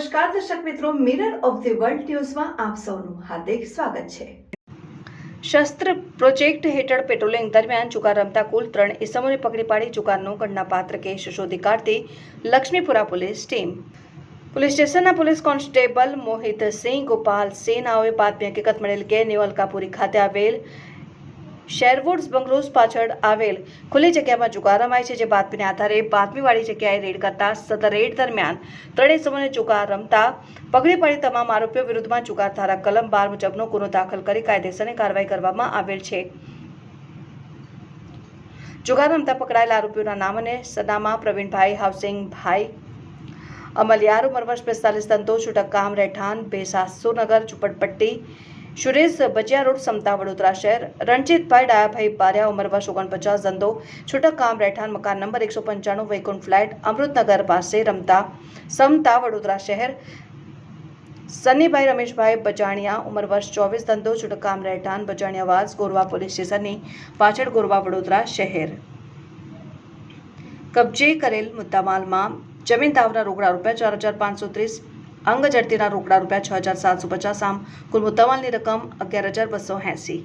નમસ્કાર, દર્શક મિત્રો મિરર ઓફ ધી વર્લ્ડ ન્યૂઝમાં આપ સૌનું હાર્દિક સ્વાગત છે. શસ્ત્ર પ્રોજેક્ટ હેઠળ પેટ્રોલિંગ દરમિયાન ચુકાર રમતા કુલ ત્રણ ઇસમોને પકડી પાડી ચુકારનો ગણનાપાત્ર કેસ શોધી કાઢતી લક્ષ્મીપુરા પોલીસ ટીમ. પોલીસ સ્ટેશનના પોલીસ કોન્સ્ટેબલ મોહિત સિંહ ગોપાલ સેનાઓએ નાઓએ બાતમી હકીકત મળેલ કે ન્યૂ અલકાપુરી ખાતે આવેલ શેરવુડ્સ બંગલોઝ પાછળ આવેલ ખુલ્લી જગ્યામાં જુગાર રમાય છે, જે બાતમીને આધારે બાતમીવાળી જગ્યાએ રેડ કરતા સદર રેડ દરમિયાન ત્રણેય સમયે જુગાર રમતા પકડી પડી તમામ આરોપીઓ વિરુદ્ધમાં જુગાર ધારા કલમ બાર મુજબનો ગુનો દાખલ કરી કાયદેસરની કાર્યવાહી કરવામાં આવેલ છે. જુગાર રમતા પકડાયેલા આરોપીઓના નામ અને સરનામા પ્રવીણભાઈ, હાઉસિંગભાઈ, અમલિયાર, ઉંમર વર્ષ પિસ્તાલીસ સંતોષ છૂટક કામ રહેઠાણ ભેસા સુનગર ઝુંપડપટ્ટી સુરેશ બચિયા રોડ સમતા વડોદરા શહેર. રણજીતભાઈ ડાયાભાઈ બારિયા ઉંમર ઓગણપચાસ, ધંધો, છૂટક કામ, રહેઠાણ, મકાન નંબર એકસો પંચાણું, વૈકુંઠ ફ્લેટ, અમૃતનગર પાસે રમતા સમતા વડોદરા શહેર. સન્નીભાઈ રમેશભાઈ બજાણિયા ઉંમર વર્ષ ચોવીસ, ધંધો, છૂટક રહેઠાણ બજાણિયાવાસ ગોરવા પોલીસ સ્ટેશનની પાછળ ગોરવા વડોદરા શહેર. કબજે કરેલ મુદ્દામાલમાં જમીન તાવના રોકડા રૂપિયા ચાર હજાર પાંચસો ત્રીસ અંગ જડતીના રોકડા રૂપિયા છ હજાર સાતસો પચાસ આમ કુલ મુદ્દામાલની રકમ અગિયાર હજાર બસો એંસી.